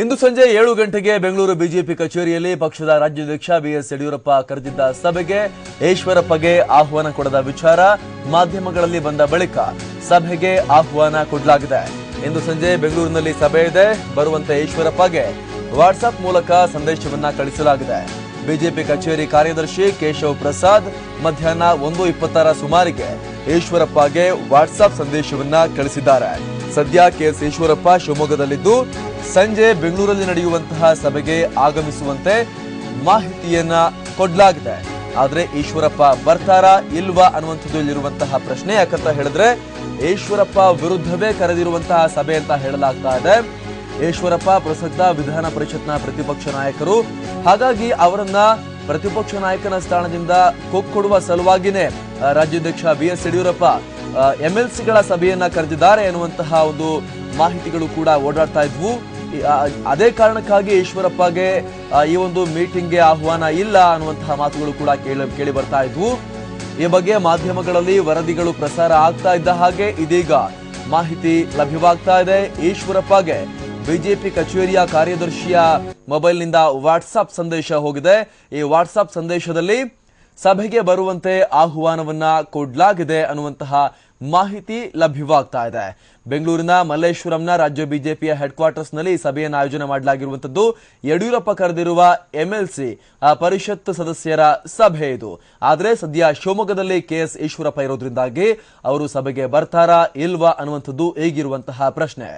ಇಂದು ಸಂಜೆ ಏಳು ಗಂಟೆಗೆ ಬೆಂಗಳೂರು ಬಿಜೆಪಿ ಕಚೇರಿಯಲ್ಲಿ ಪಕ್ಷದ ರಾಜ್ಯಾಧ್ಯಕ್ಷ ಬಿಎಸ್ ಯಡಿಯೂರಪ್ಪ ಕರೆದಿದ್ದ ಸಭೆಗೆ ಈಶ್ವರಪ್ಪಗೆ ಆಹ್ವಾನ ಕೊಡದ ವಿಚಾರ ಮಾಧ್ಯಮಗಳಲ್ಲಿ ಬಂದ ಬಳಿಕ ಸಭೆಗೆ ಆಹ್ವಾನ ಕೊಡಲಾಗಿದೆ. ಇಂದು ಸಂಜೆ ಬೆಂಗಳೂರಿನಲ್ಲಿ ಸಭೆ ಇದೆ. ಬರುವಂತೆ ಈಶ್ವರಪ್ಪಗೆ ವಾಟ್ಸ್ಆಪ್ ಮೂಲಕ ಸಂದೇಶವನ್ನ ಕಳಿಸಲಾಗಿದೆ. ಬಿಜೆಪಿ ಕಚೇರಿ ಕಾರ್ಯದರ್ಶಿ ಕೇಶವ್ ಪ್ರಸಾದ್ ಮಧ್ಯಾಹ್ನ ಒಂದು ಇಪ್ಪತ್ತರ ಸುಮಾರಿಗೆ ಈಶ್ವರಪ್ಪಗೆ ವಾಟ್ಸ್ಆಪ್ ಸಂದೇಶವನ್ನ ಕಳಿಸಿದ್ದಾರೆ. ಸದ್ಯ ಕೆಎಸ್ ಈಶ್ವರಪ್ಪ ಶಿವಮೊಗ್ಗದಲ್ಲಿದ್ದು, ಸಂಜೆ ಬೆಂಗಳೂರಲ್ಲಿ ನಡೆಯುವಂತಹ ಸಭೆಗೆ ಆಗಮಿಸುವಂತೆ ಮಾಹಿತಿಯನ್ನ ಕೊಡಲಾಗಿದೆ. ಆದರೆ ಈಶ್ವರಪ್ಪ ಬರ್ತಾರಾ ಇಲ್ವಾ ಅನ್ನುವಂಥದ್ದು ಇಲ್ಲಿರುವಂತಹ ಪ್ರಶ್ನೆ. ಯಾಕಂತ ಹೇಳಿದ್ರೆ, ಈಶ್ವರಪ್ಪ ವಿರುದ್ಧವೇ ಕರೆದಿರುವಂತಹ ಸಭೆ ಅಂತ ಹೇಳಲಾಗ್ತಾ ಇದೆ. ಈಶ್ವರಪ್ಪ ಪ್ರಸಕ್ತ ವಿಧಾನ ಪರಿಷತ್ನ ಪ್ರತಿಪಕ್ಷ ನಾಯಕರು, ಹಾಗಾಗಿ ಅವರನ್ನ ಪ್ರತಿಪಕ್ಷ ನಾಯಕನ ಸ್ಥಾನದಿಂದ ಕೊಕ್ಕೊಡುವ ಸಲುವಾಗಿನೇ ರಾಜ್ಯಾಧ್ಯಕ್ಷ ಬಿ ಎಸ್ ಯಡಿಯೂರಪ್ಪ ಎಂಎಲ್ಸಿಗಳ ಸಭೆಯನ್ನ ಕರೆದಿದ್ದಾರೆ ಎನ್ನುವಂತಹ ಒಂದು ಮಾಹಿತಿಗಳು ಕೂಡ ಓಡಾಡ್ತಾ ಇದ್ವು. ಅದೇ ಕಾರಣಕ್ಕಾಗಿ ಈಶ್ವರಪ್ಪಗೆ ಈ ಒಂದು ಮೀಟಿಂಗ್ಗೆ ಆಹ್ವಾನ ಇಲ್ಲ ಅನ್ನುವಂತಹ ಮಾತುಗಳು ಕೂಡ ಕೇಳಿ ಕೇಳಿ ಬರ್ತಾ ಇದ್ವು. ಈ ಬಗ್ಗೆ ಮಾಧ್ಯಮಗಳಲ್ಲಿ ವರದಿಗಳು ಪ್ರಸಾರ ಆಗ್ತಾ ಇದ್ದ ಹಾಗೆ ಇದೀಗ ಮಾಹಿತಿ ಲಭ್ಯವಾಗ್ತಾ ಇದೆ. ಈಶ್ವರಪ್ಪಗೆ ಬಿಜೆಪಿ ಕಚೇರಿಯ ಕಾರ್ಯದರ್ಶಿಯ ಮೊಬೈಲ್ನಿಂದ ವಾಟ್ಸಾಪ್ ಸಂದೇಶ ಹೋಗಿದೆ. ಈ ವಾಟ್ಸಾಪ್ ಸಂದೇಶದಲ್ಲಿ ಸಭೆಗೆ ಬರುವಂತೆ ಆಹ್ವಾನವನ್ನ ಕೊಡಲಾಗಿದೆ ಅನ್ನುವಂತಹ ಮಾಹಿತಿ ಲಭ್ಯವಾಗ್ತಾ ಇದೆ. ಬೆಂಗಳೂರಿನ ಮಲ್ಲೇಶ್ವರಂನ ರಾಜ್ಯ ಬಿಜೆಪಿಯ ಹೆಡ್ ಕ್ವಾರ್ಟರ್ಸ್ನಲ್ಲಿ ಸಭೆಯನ್ನು ಆಯೋಜನೆ ಮಾಡಲಾಗಿರುವಂತದ್ದು ಯಡಿಯೂರಪ್ಪ ಕರೆದಿರುವ ಎಂಎಲ್ಸಿ ಪರಿಷತ್ ಸದಸ್ಯರ ಸಭೆ ಇದು. ಆದರೆ ಸದ್ಯ ಶಿವಮೊಗ್ಗದಲ್ಲಿ ಕೆಎಸ್ ಈಶ್ವರಪ್ಪ ಇರೋದ್ರಿಂದಾಗಿ ಅವರು ಸಭೆಗೆ ಬರ್ತಾರಾ ಇಲ್ವಾ ಅನ್ನುವಂಥದ್ದು ಈಗಿರುವಂತಹ ಪ್ರಶ್ನೆ.